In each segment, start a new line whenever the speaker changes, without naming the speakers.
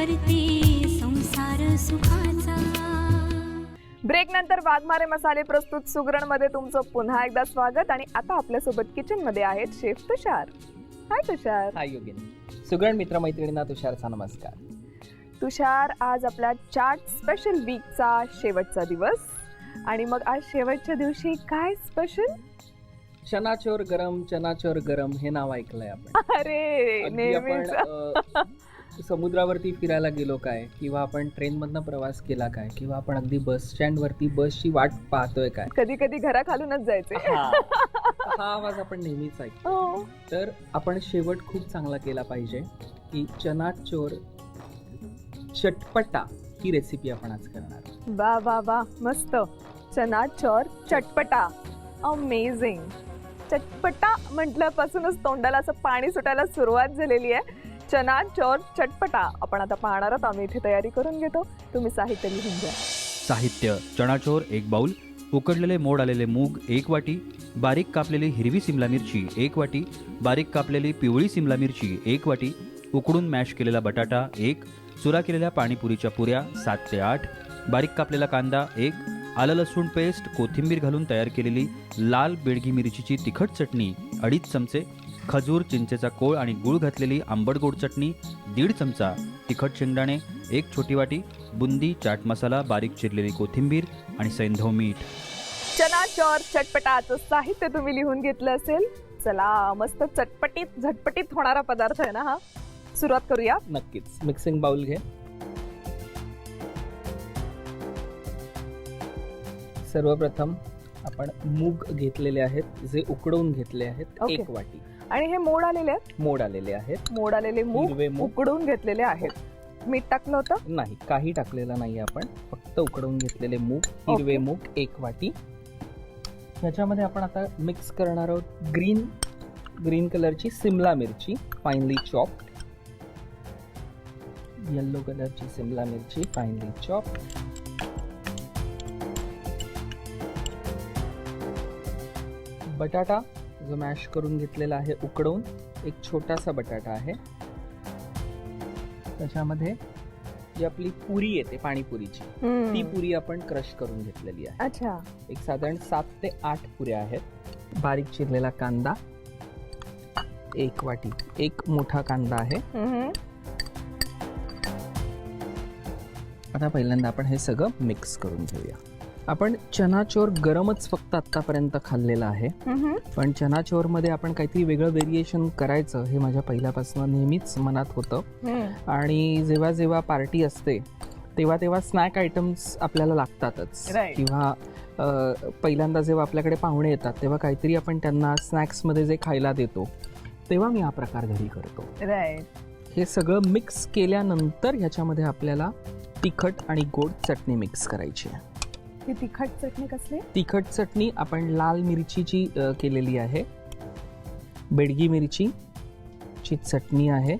करते संसार सुखाचा.
ब्रेक नंतर वाघमारे मसाले प्रस्तुत सुगरणमध्ये तुमचं पुन्हा एकदा स्वागत आणि आता आपल्यासोबत किचनमध्ये आहेत शेफ तुषार. हाय तुषार.
हाय योगिनी. सुगरण मित्र मैत्रिणींना तुषारचा नमस्कार.
तुषार आज आपल्या चाट स्पेशल वीकचा शेवटचा दिवस. आणि मग आज शेवटच्या दिवशी काय स्पेशल
चनाचोर गरम चनाचोर गरम हे नाव ऐकलंय आपण.
अरे
अगदी आपण
नेहमीच.
अ, समुद्रावरती फिरायला गेलो काय? किंवा आपण ट्रेन मधनं प्रवास केला काय? किंवा आपण अगदी बस स्टँड वरती बसची वाट पाहतोय काय?
कधी कधी घरा खालूनच जायचे.
हा. हा आवाज आपण नेहमीच ऐकतो.
हो.
तर आपण शेवट खूप चांगला केला पाहिजे की चनाचोर चटपटा ही रेसिपी आपण आज करणार.
वा वा वा. मस्त. चना चोर चटपटा. अमेझिंग चटपटा म्हटल्यापासूनच तोंडाला असं पाणी सुटायला सुरुवात झालेली आहे. चना चोर चटपटा. आपण आता पाहणार आहोत आम्ही इथे तयारी करून घेतो. तुम्ही साहित्य लिहून घ्या.
साहित्य चणाचोर एक बाउल उकडलेले मोड आलेले मूग एक वाटी बारीक कापलेली हिरवी सिमला मिरची एक वाटी बारीक कापलेली पिवळी सिमला मिरची एक वाटी उकडून मॅश केलेला बटाटा एक चुरा केलेल्या पाणीपुरीच्या पुऱ्या सात ते आठ बारीक कापलेला कांदा एक आलं लसूण पेस्ट कोथिंबीर घालून तयार केलेली लाल बेडगी मिरचीची तिखट चटणी अडीच चमचे खजूर चिंचेचा कोळ आणि गूळ घातलेली आंबट गोड चटणी दीड चमचा तिखट शेंगदाणे एक छोटी वाटी बुंदी चाट मसाला बारीक चिरलेली कोथिंबीर आणि सैंधव मीठ.
चना चोर चटपटाचं साहित्य तुम्ही लिहून घेतलं असेल. चला मस्त चटपटीत झटपटीत होणारा पदार्थ आहे ना हा. सुरुवात करूया.
नक्कीच. मिक्सिंग बाउल घे. सर्वप्रथम आपण मूग घेतलेले आहेत जे उकडवून घेतले आहेत
ओके.
एक वाटी.
आणि हे मोड आलेले आहेत?
मोड आलेले आहेत.
मोड आलेले मूग
हिरवे मूग.
उकडून घेतलेले आहेत. मीठ टाकलं होतं?
नाही काही टाकलेलं नाही आपण. फक्त उकडवून घेतलेले मूग हिरवे मूग एक वाटी. ह्याच्यामध्ये आपण आता मिक्स करणार आहोत ग्रीन ग्रीन कलरची सिमला मिरची फाईनली चॉप येल्लो कलरची सिमला मिरची फाईनली चॉप बटाटा. जो मॅश करून घेतलेला आहे उकडवून एक छोटासा बटाटा आहे. त्याच्यामध्ये जी आपली पुरी येते पाणीपुरीची ती. पुरी आपण क्रश करून घेतलेली आहे.
अच्छा.
एक साधारण सात ते आठ पुऱ्या आहेत. बारीक चिरलेला कांदा एक वाटी एक मोठा कांदा आहे.
हम्म.
आता पहिल्यांदा आपण हे सगळं मिक्स करून घेऊया. आपण चनाचोर गरमच फक्त आतापर्यंत खाल्लेलं आहे. पण चनाचोरमध्ये आपण काहीतरी वेगळं व्हेरिएशन करायचं हे माझ्या पहिल्यापासून नेहमीच मनात होतं. आणि जेव्हा जेव्हा पार्टी असते तेव्हा तेव्हा स्नॅक आयटम्स आपल्याला लागतातच. किंवा पहिल्यांदा जेव्हा आपल्याकडे पाहुणे येतात तेव्हा काहीतरी आपण त्यांना स्नॅक्समध्ये जे खायला देतो तेव्हा मी हा प्रकार घरी करतो हे सगळं मिक्स केल्यानंतर ह्याच्यामध्ये आपल्याला तिखट आणि गोड चटणी मिक्स करायची आहे
ही तिखट चटणी कसली?
तिखट चटणी आपण लाल मिरचीची अ, केलेली आहे. बेडगी मिरची ची चटणी आहे.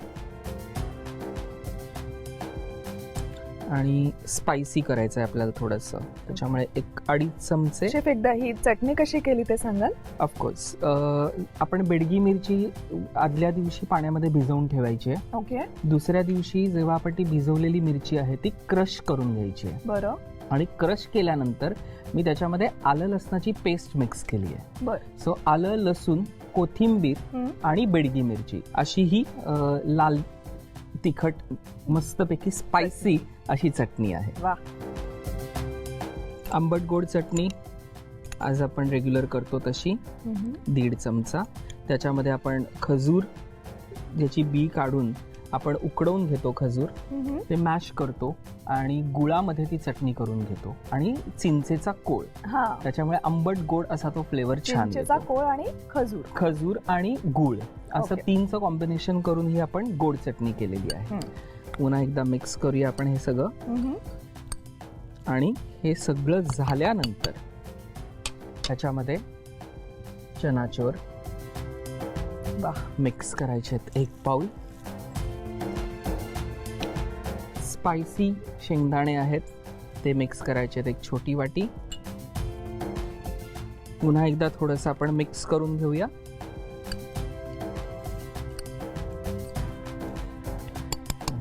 आणि स्पायसी करायचं आहे आपल्याला थोडंसं. त्याच्यामुळे एक अडीच चमचे
शेफ एकदा ही चटणी कशी केली ते सांगाल?
ऑफकोर्स आपण बेडगी मिरची आदल्या दिवशी पाण्यामध्ये भिजवून ठेवायची आहे.
ओके.
दुसऱ्या दिवशी जेव्हा आपण ती भिजवलेली मिरची आहे ती क्रश करून घ्यायची आहे.
बरं.
आणि क्रश केल्यानंतर मी त्याच्यामध्ये आलं लसणाची पेस्ट मिक्स केली आहे.
बर.
सो आलं लसूण कोथिंबीर. आणि बेडगी मिरची अशी ही अ, लाल तिखट मस्तपैकी स्पायसी अशी चटणी आहे.
वा
आंबट गोड चटणी आज आपण रेग्युलर करतो तशी. दीड चमचा. त्याच्यामध्ये आपण खजूर ज्याची बी काढून आपण उकडवून घेतो खजूर. ते मॅश करतो आणि गुळामध्ये ती चटणी करून घेतो आणि चिंचेचा कोळ
हा
त्याच्यामुळे आंबट गोड असा तो फ्लेवर छान
चिंचेचा. कोळ आणि खजूर
खजूर आणि गुळ असं
ओके.
तीनचं कॉम्बिनेशन करून ही आपण गोड चटणी केलेली आहे पुन्हा एकदा मिक्स करूया आपण हे सगळं. आणि हे सगळं झाल्यानंतर त्याच्यामध्ये चनाचोर
वाह.
मिक्स करायचे आहेत एक पाऊल स्पायसी शेंगदाणे आहेत. ते मिक्स करायचे आहेत एक छोटी वाटी. पुन्हा एकदा थोडंसं आपण मिक्स करून घेऊया.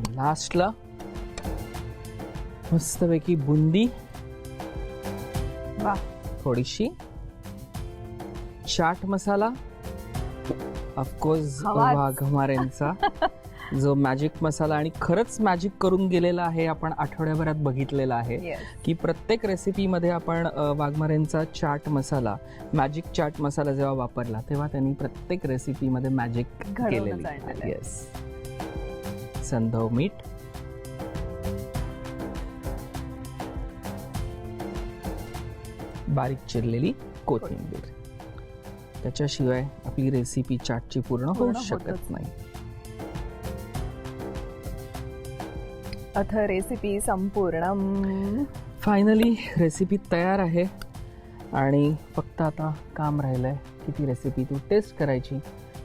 लास्टला मस्तपैकी बुंदी.
वा
थोडीशी. चाट मसाला. ऑफकोर्स
हवाच.
जो मॅजिक मसाला आणि खरंच मॅजिक करून गेलेला आहे आपण आठवड्याभरात बघितलेला आहे
येस
की प्रत्येक रेसिपीमध्ये आपण वाघमारेंचा चाट मसाला मॅजिक चाट मसाला जेव्हा वापरला तेव्हा त्यांनी प्रत्येक रेसिपीमध्ये मॅजिक केलेली. येस संधव मीठ. बारीक चिरलेली कोथिंबीर. त्याच्याशिवाय आपली रेसिपी चाटची पूर्ण होऊ शकत नाही.
अथ रेसिपी संपूर्ण
फायनली रेसिपी तयार आहे. आणि फक्त आता काम राहिलंय की ती रेसिपी तू टेस्ट करायची.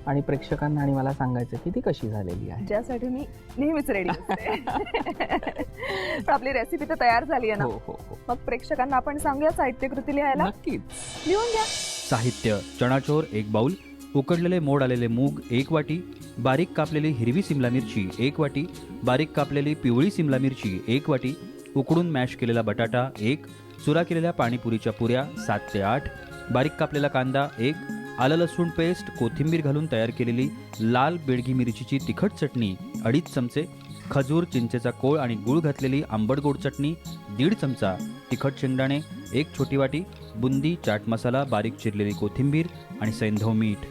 आणि प्रेक्षकांना आणि मला सांगायचं की ती कशी झालेली आहे.
ज्यासाठी मी नेहमीच रेडी पण आपली रेसिपी तर तयार झाली आहे ना?
हो हो हो.
मग प्रेक्षकांना आपण सांगूया साहित्य कृती लिहायला.
नक्कीच.
लिहून घ्या.
साहित्य चणाचोर एक बाउल उकडलेले मोड आलेले मूग एक वाटी बारीक कापलेली हिरवी सिमला मिरची एक वाटी बारीक कापलेली पिवळी सिमला मिरची एक वाटी उकडून मॅश केलेला बटाटा एक चुरा केलेल्या पाणीपुरीच्या पुऱ्या सात ते आठ बारीक कापलेला कांदा एक आलं लसूण पेस्ट कोथिंबीर घालून तयार केलेली लाल बेडगी मिरचीची तिखट चटणी अडीच चमचे खजूर चिंचेचा कोळ आणि गूळ घातलेली आंबट गोड चटणी दीड चमचा तिखट शेंगदाणे एक छोटी वाटी बुंदी चाट मसाला बारीक चिरलेली कोथिंबीर आणि सैंधव मीठ.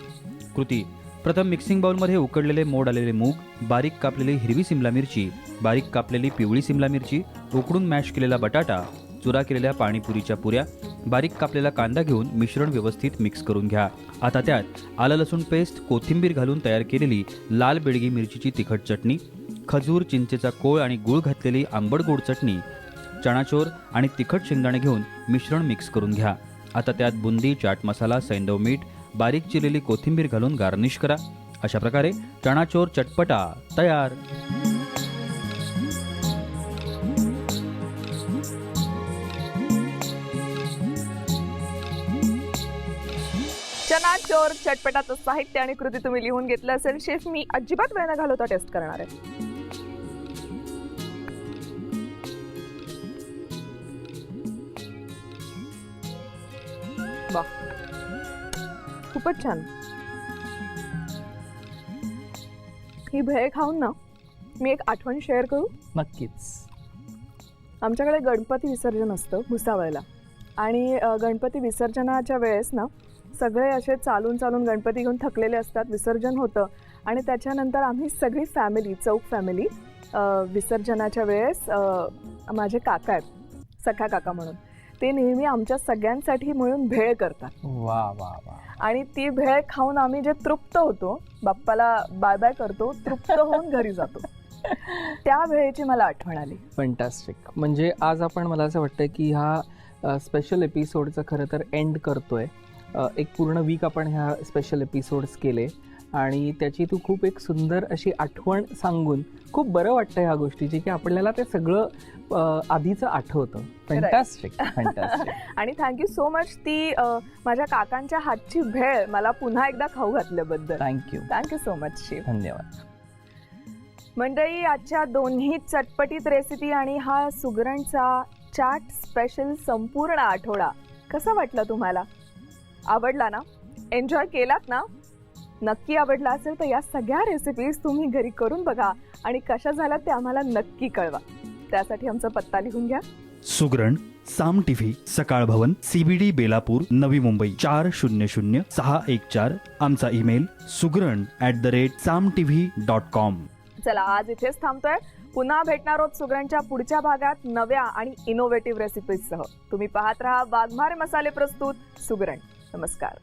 कृती. प्रथम मिक्सिंग बाउलमध्ये उकडलेले मोड आलेले मूग बारीक कापलेली हिरवी सिमला मिरची बारीक कापलेली पिवळी सिमला मिरची उकडून मॅश केलेला बटाटा चुरा केलेल्या पाणीपुरीच्या पुऱ्या बारीक कापलेला कांदा घेऊन मिश्रण व्यवस्थित मिक्स करून घ्या. आता त्यात आलं लसूण पेस्ट कोथिंबीर घालून तयार केलेली लाल बेडगी मिरचीची तिखट चटणी खजूर चिंचेचा कोळ आणि गूळ घातलेली आंबट गोड चटणी चणाचोर आणि तिखट शेंगदाणे घेऊन मिश्रण मिक्स करून घ्या. आता त्यात बुंदी चाट मसाला सैंदव मीठ बारीक चिरलेली कोथिंबीर घालून गार्निश करा. अशा प्रकारे चणाचोर चटपटा तयार.
चना चोर चटपटाचं साहित्य आणि कृती तुम्ही लिहून घेतलं असेल. शेफ मी अजिबात वेळ न घालवता टेस्ट करणार आहे. खूपच छान. ही भेळ खाऊन ना मी एक आठवण शेअर करू?
नक्कीच.
आमच्याकडे गणपती विसर्जन असतं भुसावळला. आणि अ, गणपती विसर्जनाच्या वेळेस ना सगळे असे चालून चालून गणपती घेऊन थकलेले असतात विसर्जन होतं. आणि त्याच्यानंतर आम्ही सगळी फॅमिली चौक फॅमिली विसर्जनाच्या वेळेस अ, माझे काका आहेत. सखा काका म्हणून. ते नेहमी आमच्या सगळ्यांसाठी मिळून भेळ करतात.
वा वा वा.
आणि ती भेळ खाऊन आम्ही जे तृप्त होतो बाप्पाला बाय बाय करतो तृप्त होऊन घरी जातो. त्या वेळेची मला आठवण आली.
फंटॅस्टिक म्हणजे आज आपण मला असं वाटतं की हा स्पेशल एपिसोडचं खरं तर एंड करतोय. एक पूर्ण वीक आपण ह्या स्पेशल एपिसोड्स केले. आणि त्याची तू खूप एक सुंदर अशी आठवण सांगून खूप बरं वाटतं ह्या गोष्टीची की आपल्याला ते सगळं आधीचं आठवतं.
आणि थँक्यू सो मच ती माझ्या काकांच्या हातची भेळ मला पुन्हा एकदा खाऊ घातल्याबद्दल.
Thank you
thank you so much Shiv.
धन्यवाद.
मंडळी आजच्या दोन्ही चटपटीत रेसिपी आणि हा सुगरणचा चाट स्पेशल संपूर्ण आठवडा कसा वाटला तुम्हाला? आवडला ना? एन्जॉय केलात ना? नक्की आवडला असेल तर या सगळ्या रेसिपीज तुम्ही घरी करून बघा आणि कशा झाल्या ते आम्हाला नक्की कळवा. त्यासाठी आमचा पत्ता लिहून घ्या.
सुगरण साम टीव्ही सकाळ भवन सीबीडी बेलापूर नवी मुंबई चार शून्य शून्य सहा एक चार. आमचा email Sugran at the rate Saam TV dot com
चला आज इथेच थांबतोय. पुन्हा भेटणार आहोत सुगरणच्या पुढच्या भागात नव्या आणि इनोव्हेटिव्ह रेसिपीजसह तुम्ही पाहत राहा वाघमारे मसाले प्रस्तुत सुगरण. नमस्कार.